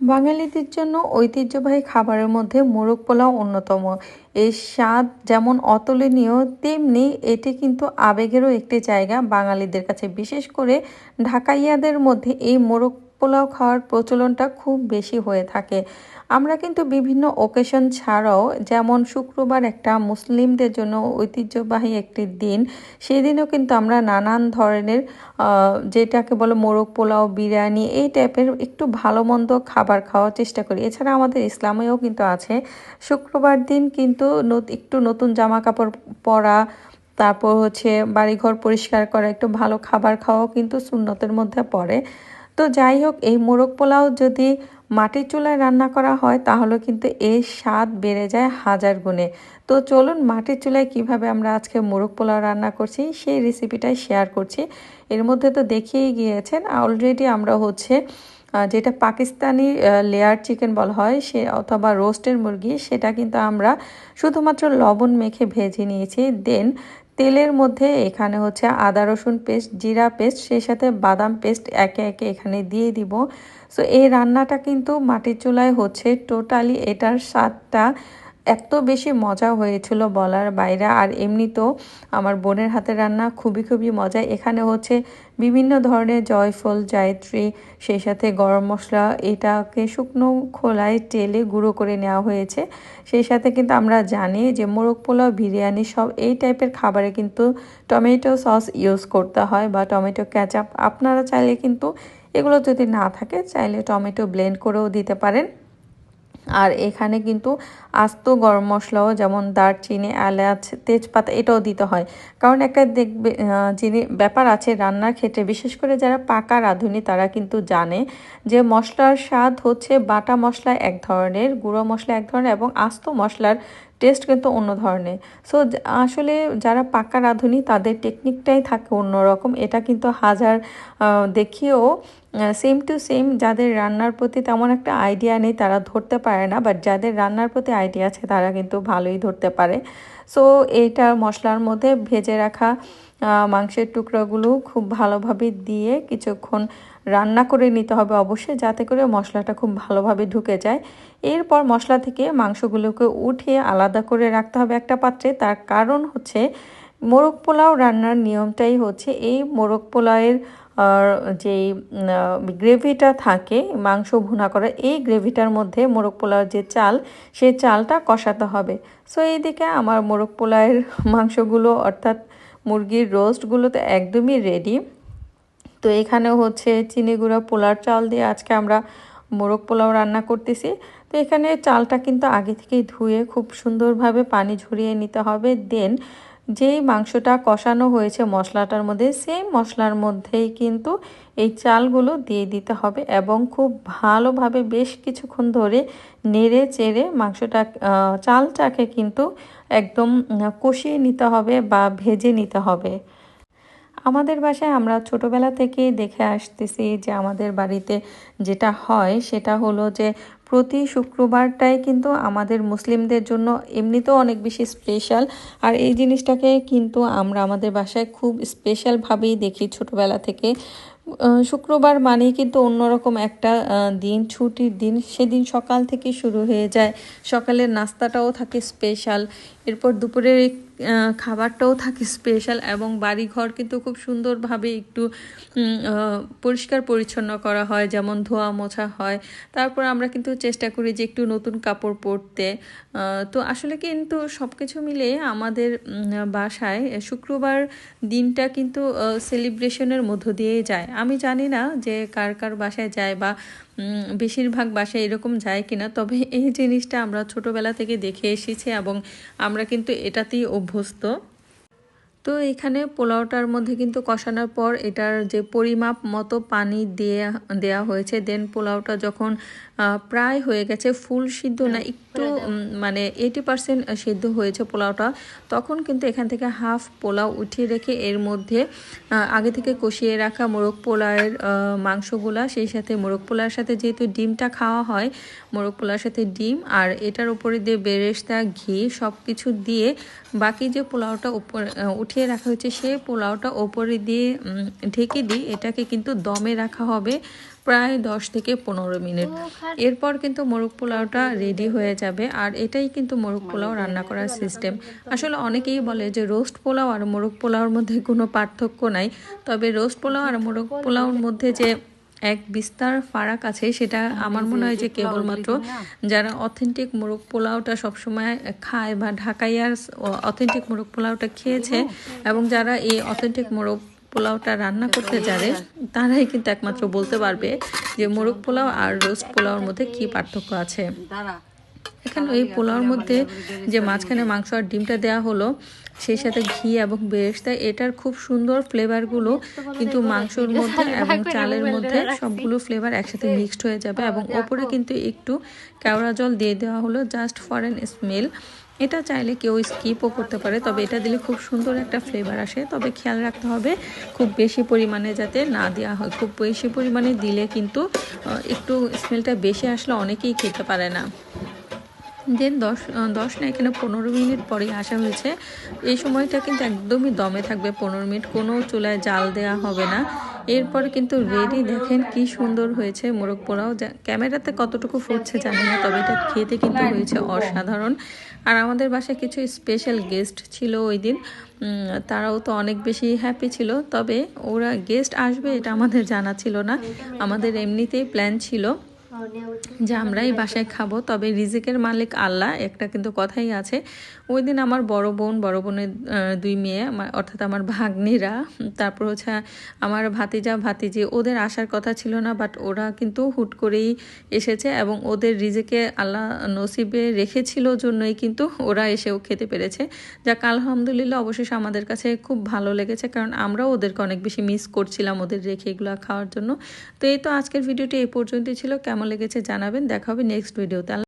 বাঙালিদের জন্য ঐতিহ্যবাহী খাবারের মধ্যে মোরগ পোলাও অন্যতম। এর স্বাদ যেমন অতুলনীয়, তেমনি এটি কিন্তু আবেগেরও একটি জায়গা বাঙালিদের কাছে। বিশেষ করে ঢাকাইয়াদের মধ্যে এই মোরগ পোলাও খাওয়ার প্রচলনটা খুব বেশি হয়ে থাকে। আমরা কিন্তু বিভিন্ন ওকেশন ছাড়াও যেমন শুক্রবার একটা মুসলিমদের জন্য ঐতিহ্যবাহী একটি দিন, সেই দিনও কিন্তু আমরা নানান ধরনের যেটাকে বলে মোরগ পোলাও, বিরিয়ানি এই টাইপের একটু ভালো মন্দ খাবার খাওয়ার চেষ্টা করি। এছাড়া আমাদের ইসলামেও কিন্তু আছে। শুক্রবার দিন কিন্তু একটু নতুন জামা কাপড় পরা, তারপর হচ্ছে বাড়িঘর পরিষ্কার করা, একটু ভালো খাবার খাওয়াও কিন্তু সুন্নতের মধ্যে পড়ে। তো যাই হোক, এই মোরগ পোলাও যদি মাটির চুলায় রান্না করা হয়, তাহলে কিন্তু এর স্বাদ বেড়ে যায় হাজার গুণে। তো চলুন মাটির চুলায় কীভাবে আমরা আজকে মোরগ পোলাও রান্না করছি, সেই রেসিপিটাই শেয়ার করছি। এর মধ্যে তো দেখিয়েই গিয়েছেন অলরেডি আমরা হচ্ছে যেটা পাকিস্তানি লেয়ার চিকেন বলা হয়, সে অথবা রোস্টের মুরগি, সেটা কিন্তু আমরা শুধুমাত্র লবণ মেখে ভেজে নিয়েছি। দেন তেলের মধ্যে এখানে হচ্ছে আদা, রসুন পেস্ট, জিরা পেস্ট, সেই সাথে বাদাম পেস্ট একে একে এখানে দিয়ে দিব। সো এই রান্নাটা কিন্তু মাটির চুলায় হচ্ছে। টোটালি এটার স্বাদটা এত বেশি মজা হয়েছিল বলার বাইরে, আর এমনিতেও আমার বোনের হাতে রান্না খুবই খুবই মজা। এখানে হচ্ছে বিভিন্ন ধরনের জয়ফল, জায়ত্রী, সেই সাথে গরম মশলা, এটাকে শুকনো খোলায় তেলে গুঁড়ো করে নেওয়া হয়েছে। সেই সাথে কিন্তু আমরা জানি যে মোরগ পোলাও, বিরিয়ানি সব এই টাইপের খাবারে কিন্তু টমেটো সস ইউজ করতে হয় বা টমেটো ক্যাচাপ আপনারা চাইলে কিন্তু এগুলো যদি না থাকে, চাইলে টমেটো ব্লেন্ড করেও দিতে পারেন। আর এখানে কিন্তু আস্ত গরম মশলাও যেমন দারচিনি, এলাচ, তেজপাতা এটাও দিতে হয়। কারণ একটা দেখবে যিনি, ব্যাপার আছে রান্নার ক্ষেত্রে, বিশেষ করে যারা পাকা রাঁধুনি, তারা কিন্তু জানে যে মশলার স্বাদ হচ্ছে বাটা মশলা এক ধরনের, গুঁড়ো মশলা এক ধরনের এবং আস্ত মশলার টেস্ট কিন্তু অন্য ধরনের। সো আসলে যারা পাকা রাঁধুনি, তাদের টেকনিকটাই থাকে অন্যরকম। এটা কিন্তু হাজার দেখিয়েও সেম টু সেম যাদের রান্নার প্রতি তেমন একটা আইডিয়া নেই, তারা ধরতে পারে না। বাট যাদের রান্নার প্রতি আইডিয়া আছে, তারা কিন্তু ভালোই ধরতে পারে। সো এইটা মশলার মধ্যে ভেজে রাখা মাংসের টুকরোগুলো খুব ভালোভাবে দিয়ে কিছুক্ষণ রান্না করে নিতে হবে অবশ্যই, যাতে করে মশলাটা খুব ভালোভাবে ঢুকে যায়। এরপর মশলা থেকে মাংসগুলোকে উঠিয়ে আলাদা করে রাখতে হবে একটা পাত্রে। তার কারণ হচ্ছে, মোরগ পোলাও রান্নার নিয়মটাই হচ্ছে, এই মোরগ পোলাওয়ের যেই গ্রেভিটা থাকে, মাংস ভুনা করা, এই গ্রেভিটার মধ্যে মোরগ পোলাওয়ের যে চাল, সেই চালটা কষাতে হবে। সো এইদিকে আমার মোরগ পোলাওয়ের মাংসগুলো, অর্থাৎ মুরগির রোস্টগুলো তো একদমই রেডি তো এখানে হচ্ছে চিনি গুঁড়া পোলার চাল দিয়ে আজকে আমরা মোরগ পোলাও রান্না করতেছি। তো এখানে চালটা কিন্তু আগে থেকেই ধুয়ে খুব সুন্দরভাবে পানি ঝরিয়ে নিতে হবে। দেন যেই মাংসটা কষানো হয়েছে মশলাটার মধ্যে সেই মশলার মধ্যেই কিন্তু এই চালগুলো দিয়ে দিতে হবে এবং খুব ভালোভাবে বেশ কিছুক্ষণ ধরে নেড়ে চেড়ে মাংসটা চালটাকে কিন্তু একদম কষিয়ে নিতে হবে বা ভেজে নিতে হবে। আমাদের বাসায় আমরা ছোটোবেলা থেকেই দেখে আসতেছি যে আমাদের বাড়িতে যেটা হয় সেটা হলো যে প্রতি শুক্রবারটাই কিন্তু আমাদের মুসলিমদের জন্য এমনিতেও অনেক বেশি স্পেশাল আর এই জিনিসটাকে কিন্তু আমরা আমাদের বাসায় খুব স্পেশালভাবেই দেখি ছোটোবেলা থেকে। শুক্রবার মানেই কিন্তু অন্যরকম একটা দিন, ছুটির দিন। সেদিন সকাল থেকে শুরু হয়ে যায়। সকালের নাস্তাটাও থাকে স্পেশাল এরপর দুপুরের খাবারটাও থাকে স্পেশাল এবং বাড়িঘর কিন্তু খুব সুন্দরভাবে একটু পরিষ্কার পরিচ্ছন্ন করা হয়, যেমন ধোয়া মোছা হয়। তারপর আমরা কিন্তু চেষ্টা করি যে একটু নতুন কাপড় পরতে। তো আসলে কিন্তু সব কিছু মিলে আমাদের বাসায় শুক্রবার দিনটা কিন্তু সেলিব্রেশনের মধ্য দিয়েই যায়। আমি জানি না যে কার কার বাসায় যায় বা বেশিরভাগ বাসায় এরকম যায় কিনা তবে এই জিনিসটা আমরা ছোটোবেলা থেকে দেখে এসেছি এবং আমরা কিন্তু এটাতেই অভ্যস্ত। তো এখানে পোলাওটার মধ্যে কিন্তু কষানোর পর এটার যে পরিমাপ মতো পানি দিয়ে দেয়া হয়েছে দেন পোলাওটা যখন প্রায় হয়ে গেছে ফুল সিদ্ধ না একটু উম, মানে এইটি পার্সেন্ট সিদ্ধ হয়েছে পোলাওটা, তখন কিন্তু এখান থেকে হাফ পোলাও উঠিয়ে রেখে এর মধ্যে আগে থেকে কষিয়ে রাখা মোরগ পোলাওয়ের মাংসগুলা, সেই সাথে মোরগ পোলার সাথে যেহেতু ডিমটা খাওয়া হয়, মোরগ পোলার সাথে ডিম আর এটার উপরে দিয়ে বেরেস্তা, ঘি সব কিছু দিয়ে বাকি যে পোলাওটা উপর উঠিয়ে রাখা হয়েছে, সেই পোলাওটা ওপরে দিয়ে ঢেকে দিই, এটাকে কিন্তু দমে রাখা হবে। প্রায় দশ থেকে পনেরো মিনিট। এরপর কিন্তু মোরগ পোলাওটা রেডি হয়ে যাবে। আর এটাই কিন্তু মোরগ পোলাও রান্না করার সিস্টেম আসলে অনেকেই বলে যে রোস্ট পোলাও আর মোরগ পোলাওর মধ্যে কোনো পার্থক্য নাই। তবে রোস্ট পোলাও আর মোরগ পোলাওর মধ্যে যে এক বিস্তার ফারাক আছে সেটা আমার মনে হয় যে কেবলমাত্র যারা অথেন্টিক মোরগ পোলাওটা সবসময় খায় বা ঢাকাইয়ার অথেন্টিক মোরগ পোলাওটা খেয়েছে এবং যারা এই অথেন্টিক মোরগ পোলাওটা রান্না করতে জানে তারাই কিন্তু একমাত্র বলতে পারবে যে মোরগ পোলাও আর রোস্ট পোলাওর মধ্যে কি পার্থক্য আছে। এখানে এই পোলাওর মধ্যে যে মাঝখানে মাংস আর ডিমটা দেওয়া হলো, সেই সাথে ঘি এবং বেরেস্তা, এটার খুব সুন্দর ফ্লেভারগুলো কিন্তু মাংসর মধ্যে এবং চালের মধ্যে সবগুলো ফ্লেভার একসাথে মিক্সড হয়ে যাবে এবং ওপরে কিন্তু একটু কেওড়া জল দিয়ে দেওয়া হলো, জাস্ট ফর এন স্মেল। এটা চাইলে কেউ স্কিপও করতে পারে, তবে এটা দিলে খুব সুন্দর একটা ফ্লেভার আসে। তবে খেয়াল রাখতে হবে, খুব বেশি পরিমাণে যাতে না দেওয়া হয়। খুব বেশি পরিমাণে দিলে কিন্তু একটু স্মেলটা বেশি আসলে অনেকেই খেতে পারে না। দেন দশ দশ না, এখানে পনেরো মিনিট পরেই আসা হয়েছে। এই সময়টা কিন্তু একদমই দমে থাকবে, পনেরো মিনিট কোনো চুলায় জাল দেওয়া হবে না। এরপর কিন্তু রেডি দেখেন কি সুন্দর হয়েছে মোরগ পোড়াও ক্যামেরাতে কতটুকু ফুটছে জানি না, তবে এটা খেতে কিন্তু হয়েছে অসাধারণ। আর আমাদের বাসায় কিছু স্পেশাল গেস্ট ছিল ওই দিন। তারাও তো অনেক বেশি হ্যাপি ছিল। তবে ওরা গেস্ট আসবে এটা আমাদের জানা ছিল না। আমাদের এমনিতেই প্ল্যান ছিল। যে আমরাই বাসায় খাব, তবে রিজিকের মালিক আল্লাহ, একটা কিন্তু কথাই আছে। ওই দিন আমার বড় বোন, বড় বোনের দুই মেয়ে অর্থাৎ আমার ভাগ্নিরা, তারপর হচ্ছে আমার ভাতিজা, ভাতিজি, ওদের আসার কথা ছিল না বাট ওরা কিন্তু হুট করেই এসেছে এবং ওদের রিজিকে আল্লাহ নসিবে রেখেছিল জন্যই কিন্তু ওরা এসেও খেতে পেরেছে। যাক, আলহামদুলিল্লাহ, অবশেষে আমাদের কাছে খুব ভালো লেগেছে, কারণ আমরাও ওদেরকে অনেক বেশি মিস করছিলাম ওদের রেখে এগুলো খাওয়ার জন্য। তো এই তো আজকের ভিডিওটি এই পর্যন্তই ছিল। কেমন লেগেছে জানাবেন। দেখা হবে নেক্সট ভিডিওতে